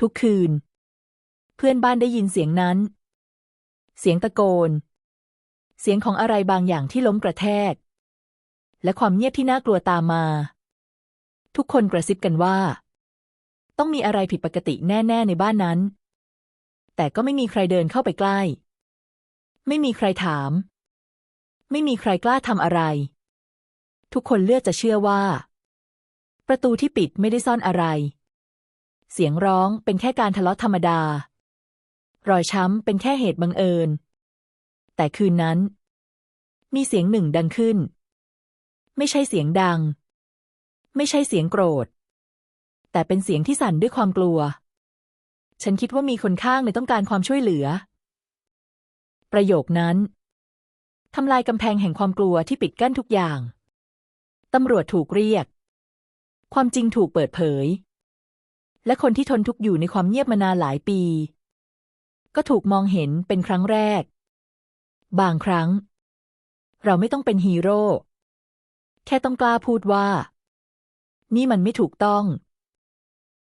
ทุกคืน เพื่อนบ้านได้ยินเสียงนั้น เสียงตะโกน เสียงของอะไรบางอย่างที่ล้มกระแทก และความเงียบที่น่ากลัวตามมา ทุกคนกระซิบกันว่า ต้องมีอะไรผิดปกติแน่ ๆ ในบ้านนั้น แต่ก็ไม่มีใครเดินเข้าไปใกล้ ไม่มีใครถาม ไม่มีใครกล้าทำอะไร ทุกคนเลือกจะเชื่อว่า ประตูที่ปิดไม่ได้ซ่อนอะไร เสียงร้องเป็นแค่การทะเลาะธรรมดา รอยช้ำเป็นแค่เหตุบังเอิญ แต่คืนนั้น มีเสียงหนึ่งดังขึ้น ไม่ใช่เสียงดัง ไม่ใช่เสียงโกรธ แต่เป็นเสียงที่สั่นด้วยความกลัว ฉันคิดว่ามีคนข้างในต้องการความช่วยเหลือ ประโยคนั้นทำลายกำแพงแห่งความกลัวที่ปิดกั้นทุกอย่าง ตำรวจถูกเรียก ความจริงถูกเปิดเผย และคนที่ทนทุกข์อยู่ในความเงียบมานานหลายปี ก็ถูกมองเห็นเป็นครั้งแรก บางครั้ง เราไม่ต้องเป็นฮีโร่แค่ต้องกล้าพูดว่า นี่มันไม่ถูกต้อง